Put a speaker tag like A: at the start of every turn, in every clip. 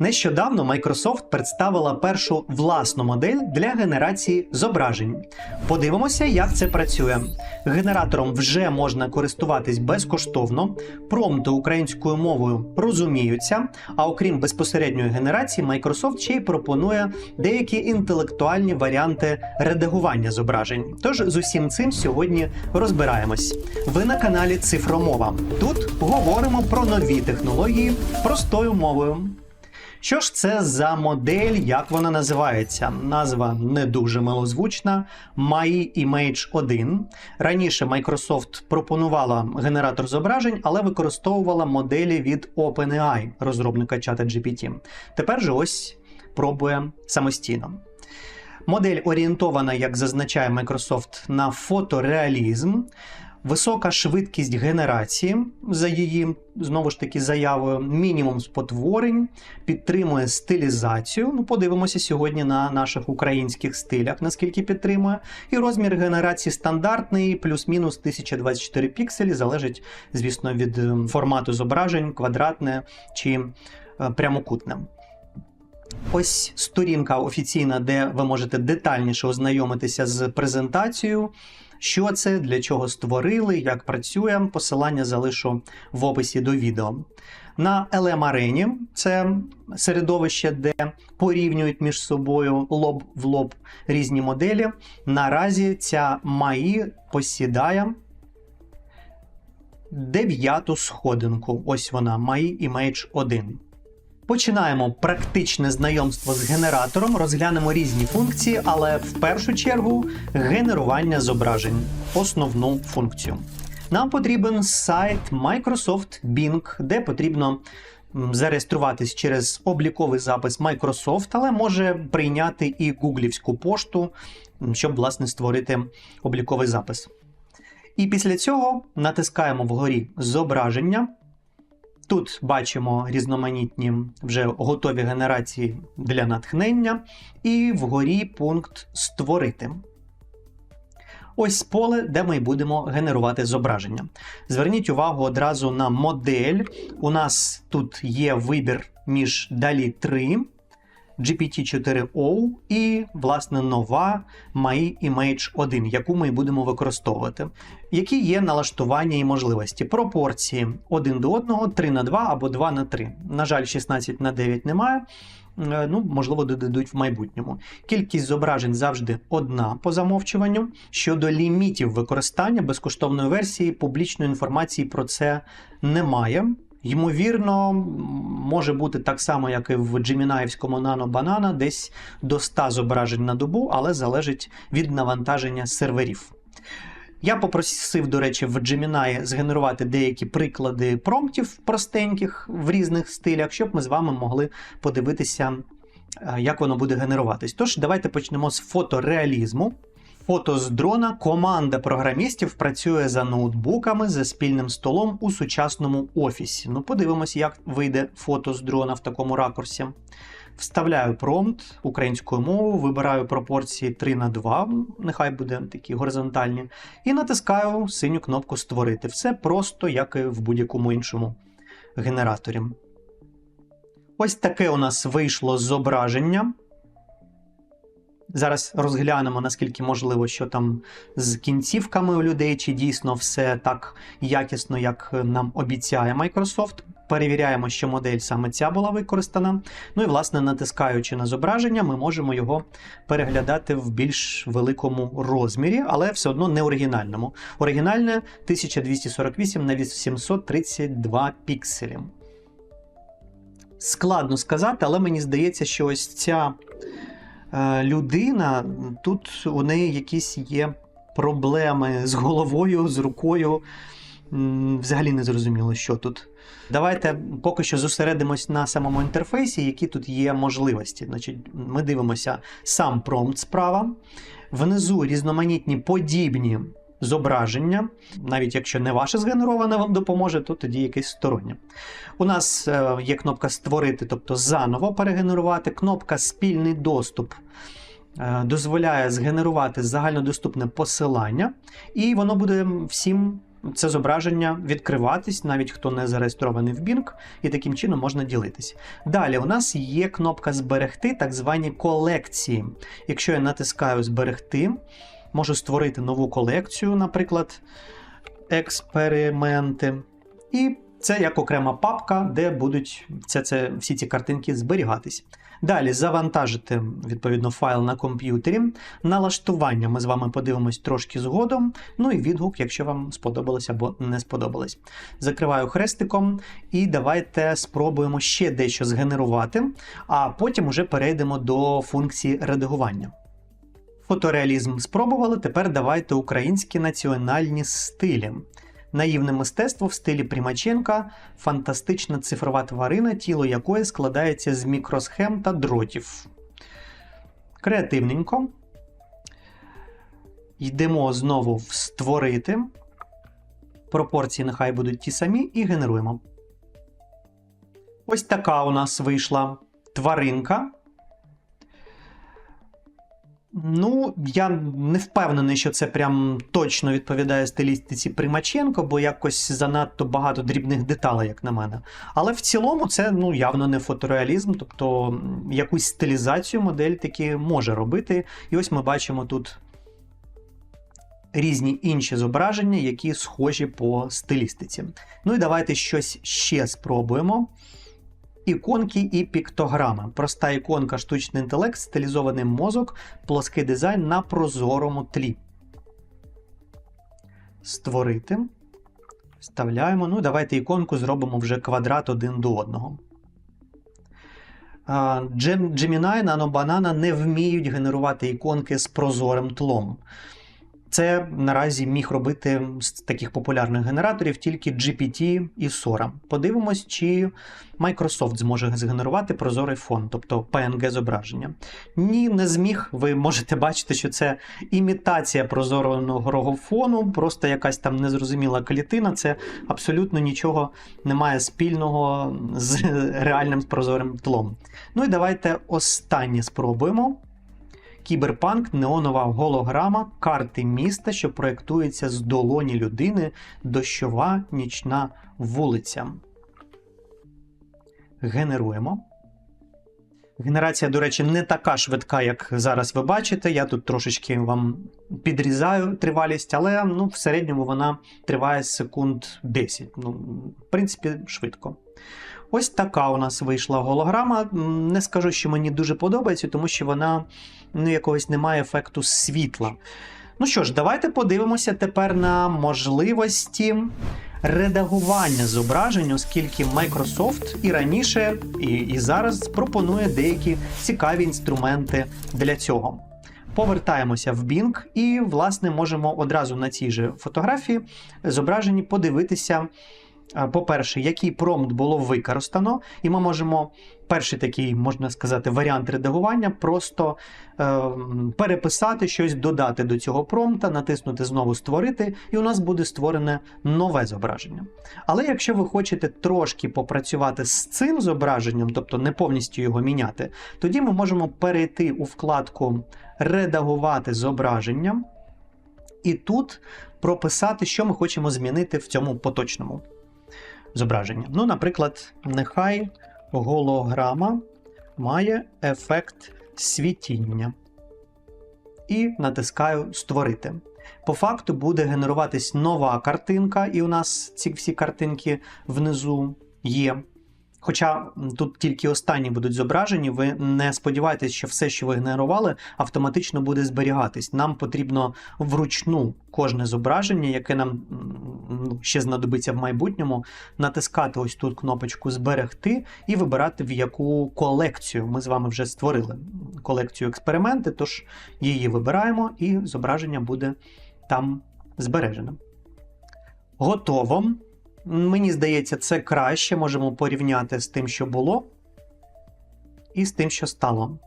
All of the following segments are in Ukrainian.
A: Нещодавно Microsoft представила першу власну модель для генерації зображень. Подивимося, як це працює. Генератором вже можна користуватись безкоштовно, промпти українською мовою розуміються. А окрім безпосередньої генерації, Microsoft ще й пропонує деякі інтелектуальні варіанти редагування зображень. Тож з усім цим сьогодні розбираємось. Ви на каналі Цифромова. Тут говоримо про нові технології простою мовою. Що ж це за модель, як вона називається? Назва не дуже милозвучна. My Image 1. Раніше Microsoft пропонувала генератор зображень, але використовувала моделі від OpenAI, розробника чата GPT. Тепер же ось пробує самостійно. Модель орієнтована, як зазначає Microsoft, на фотореалізм. Висока швидкість генерації за її знову ж таки заявою, мінімум спотворень, підтримує стилізацію. Ну, подивимося сьогодні на наших українських стилях, наскільки підтримує. І розмір генерації стандартний, плюс-мінус 1024 пікселі, залежить, звісно, від е, формату зображень, квадратне чи е, прямокутне. Ось сторінка офіційна, де ви можете детальніше ознайомитися з презентацією. Що це, для чого створили, як працює. Посилання залишу в описі до відео. На LM Arena це середовище, де порівнюють між собою лоб в лоб різні моделі. Наразі ця МАІ посідає дев'яту сходинку. Ось вона, MAI Image 1. Починаємо практичне знайомство з генератором, розглянемо різні функції, але в першу чергу генерування зображень основну функцію. Нам потрібен сайт Microsoft Bing, де потрібно зареєструватись через обліковий запис Microsoft, але може прийняти і гуглівську пошту, щоб власне створити обліковий запис. І після цього натискаємо вгорі зображення. Тут бачимо різноманітні вже готові генерації для натхнення, і вгорі пункт Створити. Ось поле, де ми будемо генерувати зображення. Зверніть увагу одразу на модель. У нас тут є вибір між Далі 3, GPT-4O і, власне, нова My Image 1, яку ми будемо використовувати. Які є налаштування і можливості. Пропорції 1 до 1, 3 на 2 або 2 на 3. На жаль, 16 на 9 немає. Е, Ну, можливо, додадуть в майбутньому. Кількість зображень завжди одна по замовчуванню. Щодо лімітів використання безкоштовної версії, публічної інформації про це немає. Ймовірно, може бути так само, як і в Джемінаївському Nano Banana, десь до 100 зображень на добу, але залежить від навантаження серверів. Я попросив, до речі, в Gemini згенерувати деякі приклади промптів простеньких в різних стилях, щоб ми з вами могли подивитися, е, як воно буде генеруватись. Тож, давайте почнемо з фотореалізму. Фото з дрона. Команда програмістів працює за ноутбуками за спільним столом у сучасному офісі. Ну, подивимось, як вийде фото з дрона в такому ракурсі. Вставляю промпт українською мовою, вибираю пропорції 3 на 2, нехай буде такі горизонтальні, і натискаю синю кнопку Створити. Все просто, як і в будь-якому іншому генераторі. Ось таке у нас вийшло зображення. Зараз розглянемо, наскільки можливо, що там з кінцівками у людей, чи дійсно все так якісно, як нам обіцяє Microsoft. Перевіряємо, що модель саме ця була використана. Ну і, власне, натискаючи на зображення, ми можемо його переглядати в більш великому розмірі, але все одно не оригінальному. Оригінальне 1248 на 832 пікселі. Складно сказати, але мені здається, що ось ця людина, тут у неї якісь є проблеми з головою, з рукою. Взагалі не зрозуміло, що тут. Давайте поки що зосередимось на самому інтерфейсі, які тут є можливості. Значить, ми дивимося сам промпт справа. Внизу різноманітні подібні зображення. Навіть якщо не ваше згенероване вам допоможе, то тоді якесь стороннє. У нас е, є кнопка Створити, тобто заново перегенерувати, кнопка Спільний доступ. е, Дозволяє згенерувати загальнодоступне посилання, і воно буде всім це зображення відкриватись, навіть хто не зареєстрований в Bing, і таким чином можна ділитись. Далі у нас є кнопка Зберегти, так звані колекції. Якщо я натискаю Зберегти, можу створити нову колекцію, наприклад, експерименти. І це як окрема папка, де будуть це, це, всі ці картинки зберігатись. Далі завантажити відповідно файл на комп'ютері. Налаштування ми з вами подивимось трошки згодом. Ну і відгук, якщо вам сподобалось або не сподобалось. Закриваю хрестиком і давайте спробуємо ще дещо згенерувати, а потім уже перейдемо до функції редагування. Фотореалізм спробували. Тепер давайте українські національні стилі. Наївне мистецтво в стилі Примаченка, фантастична цифрова тварина, тіло якої складається з мікросхем та дротів. Креативненько. Йдемо знову в створити. Пропорції нехай будуть ті самі, і генеруємо. Ось така у нас вийшла тваринка. Ну, я не впевнений, що це прям точно відповідає стилістиці Примаченко, бо якось занадто багато дрібних деталей, як на мене. Але в цілому це ну, явно не фотореалізм, тобто якусь стилізацію модель таки може робити. І ось ми бачимо тут різні інші зображення, які схожі по стилістиці. Ну і давайте щось ще спробуємо. Іконки і піктограми. Проста іконка, штучний інтелект, стилізований мозок, плоский дизайн на прозорому тлі. Створити. Вставляємо. Ну, давайте іконку зробимо вже квадрат один до одного. Gemini, NanoBanana не вміють генерувати іконки з прозорим тлом. Це наразі міг робити з таких популярних генераторів тільки GPT і Sora. Подивимось, чи Microsoft зможе згенерувати прозорий фон, тобто PNG зображення. Ні, не зміг. Ви можете бачити, що це імітація прозорого фону, просто якась там незрозуміла клітина. Це абсолютно нічого не має спільного з реальним прозорим тлом. Ну і давайте останнє спробуємо. Кіберпанк неонова голограма карти міста, що проєктується з долоні людини, дощова нічна вулиця. Генеруємо. Генерація, до речі, не така швидка, як зараз ви бачите. Я тут трошечки вам підрізаю тривалість, але ну, в середньому вона триває секунд 10. Ну, в принципі, швидко. Ось така у нас вийшла голограма. Не скажу, що мені дуже подобається, тому що вона ну, якогось немає ефекту світла. Ну що ж, давайте подивимося тепер на можливості редагування зображень, оскільки Microsoft і раніше, і, і зараз пропонує деякі цікаві інструменти для цього. Повертаємося в Bing і, власне, можемо одразу на цій же фотографії зображенні подивитися. По-перше, який промпт було використано, і ми можемо перший такий, можна сказати, варіант редагування просто е, переписати щось, додати до цього промпта, натиснути знову створити, і у нас буде створене нове зображення. Але якщо ви хочете трошки попрацювати з цим зображенням, тобто не повністю його міняти, тоді ми можемо перейти у вкладку Редагувати зображення і тут прописати, що ми хочемо змінити в цьому поточному зображенні. Ну, наприклад, нехай голограма має ефект світіння. І натискаю Створити. По факту буде генеруватись нова картинка, і у нас ці всі картинки внизу є. Хоча тут тільки останні будуть зображені, ви не сподівайтесь, що все, що ви генерували, автоматично буде зберігатись. Нам потрібно вручну кожне зображення, яке нам ну, ще знадобиться в майбутньому, натискати ось тут кнопочку Зберегти і вибирати, в яку колекцію ми з вами вже створили. Колекцію експерименти, тож її вибираємо, і зображення буде там збережене. Готово. Мені здається, це краще. Можемо порівняти з тим, що було, і з тим, що стало.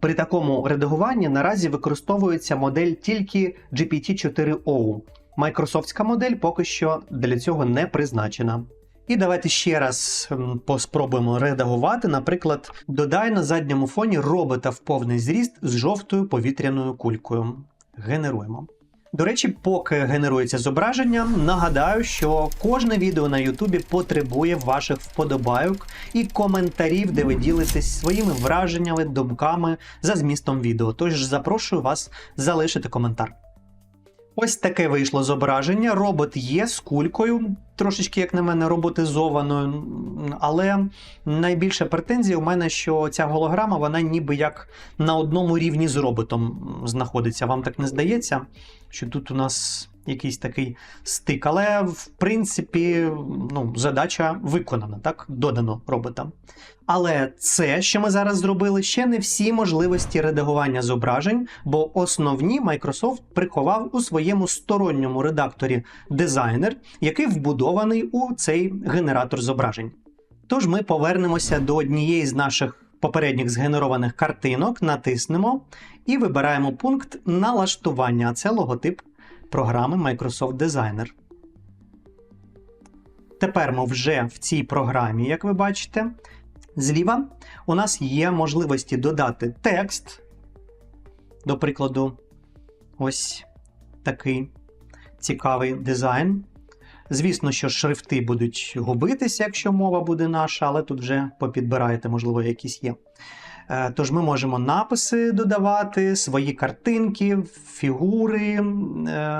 A: При такому редагуванні наразі використовується модель тільки GPT-4o. Майкрософтська модель поки що для цього не призначена. І давайте ще раз поспробуємо редагувати. Наприклад, додай на задньому фоні робота в повний зріст з жовтою повітряною кулькою. Генеруємо. До речі, поки генерується зображення, нагадаю, що кожне відео на Ютубі потребує ваших вподобайок і коментарів, де ви ділитесь своїми враженнями, думками за змістом відео. Тож запрошую вас залишити коментар. Ось таке вийшло зображення. Робот є з кулькою, трошечки, як на мене, роботизованою. Але найбільше претензії у мене, що ця голограма, вона ніби як на одному рівні з роботом знаходиться. Вам так не здається, що тут у нас якийсь такий стик. Але в принципі, ну, задача виконана, так? Додано роботам. Але це, що ми зараз зробили, ще не всі можливості редагування зображень, бо основні Microsoft приховав у своєму сторонньому редакторі дизайнер, який вбудований у цей генератор зображень. Тож ми повернемося до однієї з наших попередніх згенерованих картинок, натиснемо і вибираємо пункт налаштування. А це логотип програми Microsoft Designer. Тепер ми вже в цій програмі, як ви бачите. Зліва у нас є можливості додати текст. До прикладу, ось такий цікавий дизайн. Звісно, що шрифти будуть губитися, якщо мова буде наша, але тут вже попідбираєте, можливо, якісь є. Е, Тож ми можемо написи додавати, свої картинки, фігури е,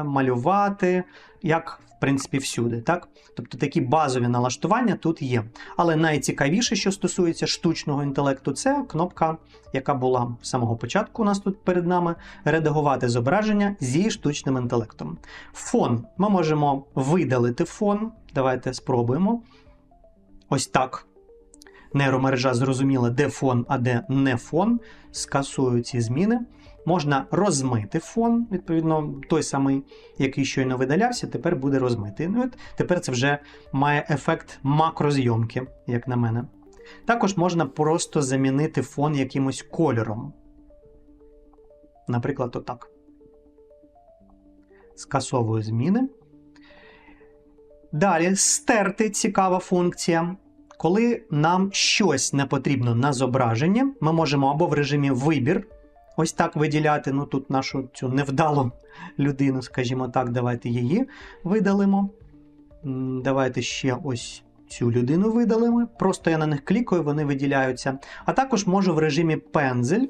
A: малювати, як в принципі всюди. Так? Тобто такі базові налаштування тут є. Але найцікавіше, що стосується штучного інтелекту, це кнопка, яка була з самого початку у нас тут перед нами, редагувати зображення зі штучним інтелектом. Фон. Ми можемо видалити фон. Давайте спробуємо. Ось так. Нейромережа зрозуміла, де фон, а де не фон. Скасую ці зміни. Можна розмити фон, відповідно, той самий, який щойно видалявся, тепер буде розмитий. Ну, Тепер це вже має ефект макрозйомки, як на мене. Також можна просто замінити фон якимось кольором. Наприклад, отак. Скасовую зміни. Далі стерти цікава функція. Коли нам щось не потрібно на зображенні, ми можемо або в режимі вибір ось так виділяти. Ну тут нашу цю невдалу людину, скажімо так, давайте її видалимо. Давайте ще ось цю людину видалимо. Просто я на них клікаю, вони виділяються. А також можу в режимі пензель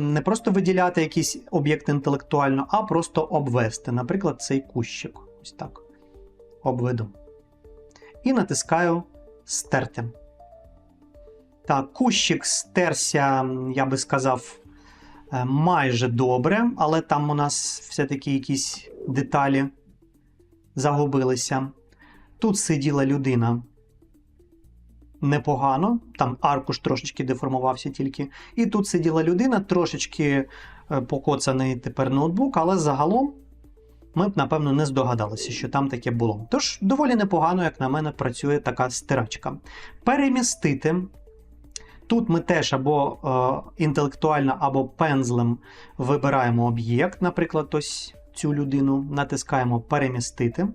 A: не просто виділяти якийсь об'єкт інтелектуально, а просто обвести. Наприклад, цей кущик. Ось так. Обведу. І натискаю стерти. Так, кущик стерся, я би сказав, е, майже добре, але там у нас все-таки якісь деталі загубилися. Тут сиділа людина непогано, там аркуш трошечки деформувався тільки. І тут сиділа людина, трошечки е, покоцаний тепер ноутбук, але загалом ми б, напевно, не здогадалися, що там таке було. Тож доволі непогано, як на мене, працює така стирачка. Перемістити. Тут ми теж або е, інтелектуально, або пензлем вибираємо об'єкт, наприклад, ось цю людину, натискаємо перемістити.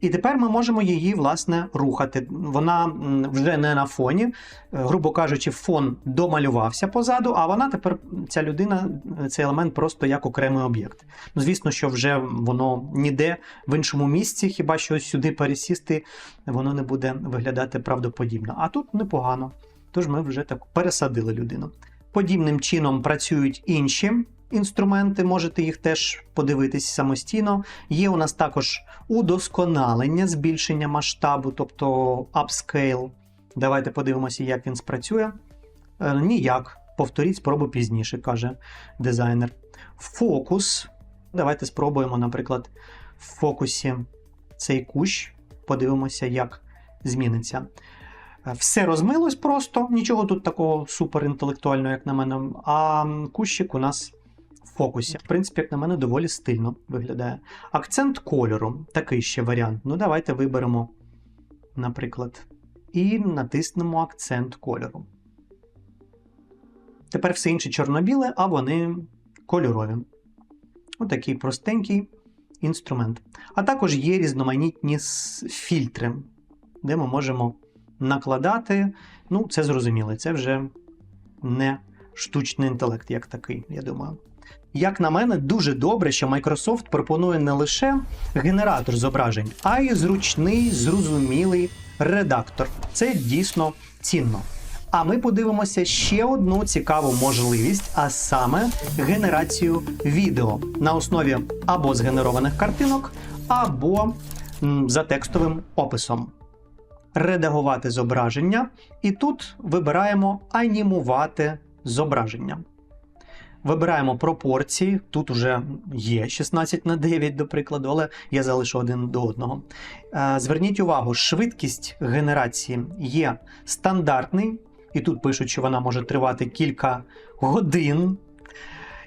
A: І тепер ми можемо її, власне, рухати. Вона вже не на фоні, Е, грубо кажучи, фон домалювався позаду, а вона тепер, ця людина, е, цей елемент просто як окремий об'єкт. Ну, звісно, що вже воно ніде в іншому місці, хіба що сюди пересісти, воно не буде виглядати правдоподібно. А тут непогано. Тож ми вже так пересадили людину. Подібним чином працюють інші інструменти, можете їх теж подивитись самостійно. Є у нас також удосконалення, збільшення масштабу, тобто upscale. Давайте подивимося, як він спрацює. Е, Ніяк. Повторіть спробу пізніше, каже дизайнер. Фокус. Давайте спробуємо, наприклад, в фокусі цей кущ. Подивимося, як зміниться. Е, Все розмилось просто, нічого тут такого суперінтелектуального, як на мене. А кущик у нас фокусі. В принципі, як на мене, доволі стильно виглядає. Акцент кольору такий ще варіант. Ну, давайте виберемо, наприклад, і натиснемо акцент кольору. Тепер все інше чорно-біле, а вони кольорові. Отакий простенький інструмент. А також є різноманітні фільтри, де ми можемо накладати. Ну, це зрозуміло, це вже не штучний інтелект, як такий, я думаю. Як на мене, дуже добре, що Microsoft пропонує не лише генератор зображень, а й зручний, зрозумілий редактор. Це дійсно цінно. А ми подивимося ще одну цікаву можливість, а саме генерацію відео на основі або згенерованих картинок, або за текстовим описом. Редагувати зображення, і тут вибираємо анімувати зображення. Вибираємо пропорції. Тут вже є 16 на 9, до прикладу, але я залишу один до одного. Е, Зверніть увагу, швидкість генерації є стандартний, і тут пишуть, що вона може тривати кілька годин.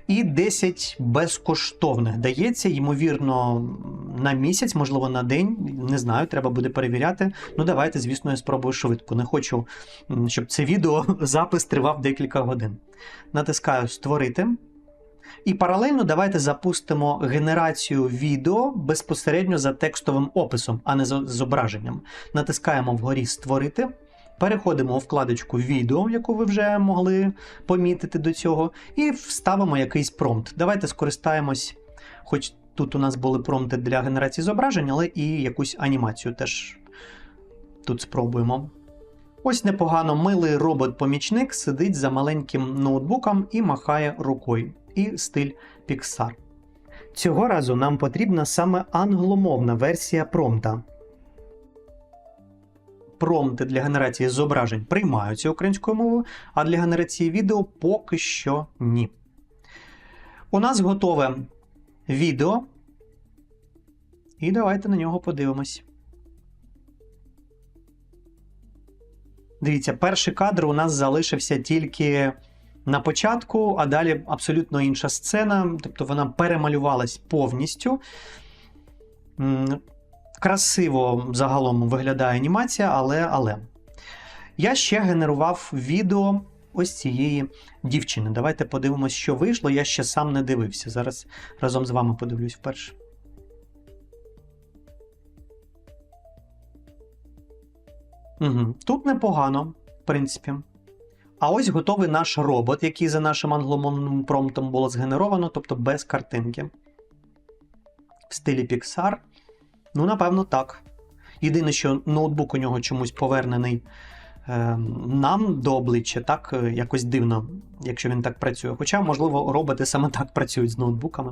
A: І 10 безкоштовних дається, ймовірно, на місяць, можливо, на день. Не знаю, треба буде перевіряти. Ну, давайте, звісно, я спробую швидко. Не хочу, щоб це відео запис тривав декілька годин. Натискаю Створити. І паралельно давайте запустимо генерацію відео безпосередньо за текстовим описом, а не за зображенням. Натискаємо вгорі Створити. Переходимо у вкладочку відео, яку ви вже могли помітити до цього, і вставимо якийсь промпт. Давайте скористаємось, хоч тут у нас були промпти для генерації зображень, але і якусь анімацію теж тут спробуємо. Ось непогано милий робот-помічник сидить за маленьким ноутбуком і махає рукою. І стиль Pixar. Цього разу нам потрібна саме англомовна версія промпта. Промпти для генерації зображень приймаються українською мовою, а для генерації відео поки що ні. У нас готове відео. І давайте на нього подивимось. Дивіться, перший кадр у нас залишився тільки на початку, а далі абсолютно інша сцена. Тобто вона перемалювалась повністю. Красиво загалом виглядає анімація, але. але. Я ще генерував відео ось цієї дівчини. Давайте подивимось, що вийшло. Я ще сам не дивився. Зараз разом з вами подивлюсь вперше. Угу. Тут непогано, в принципі. А ось готовий наш робот, який за нашим англомовним промптом було згенеровано, тобто без картинки. В стилі Pixar. Ну, напевно, так. Єдине, що ноутбук у нього чомусь повернений е, нам до обличчя, так е, якось дивно, якщо він так працює. Хоча, можливо, роботи саме так працюють з ноутбуками.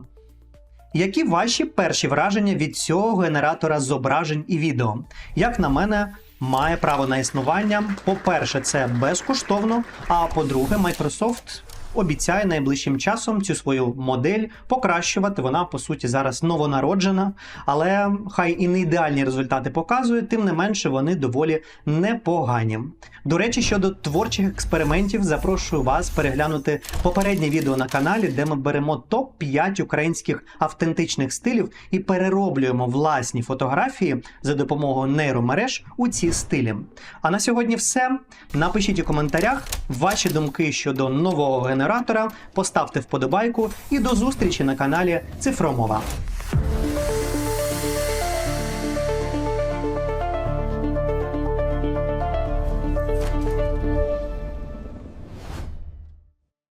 A: Які ваші перші враження від цього генератора зображень і відео? Як на мене, має право на існування. По-перше, це безкоштовно. А по-друге, Microsoft обіцяє найближчим часом цю свою модель покращувати. Вона, по суті, зараз новонароджена, але хай і не ідеальні результати показує, тим не менше вони доволі непогані. До речі, щодо творчих експериментів, запрошую вас переглянути попереднє відео на каналі, де ми беремо топ-5 українських автентичних стилів і перероблюємо власні фотографії за допомогою нейромереж у ці стилі. А на сьогодні все. Напишіть у коментарях ваші думки щодо нового генератора, поставте вподобайку і до зустрічі на каналі Цифромова.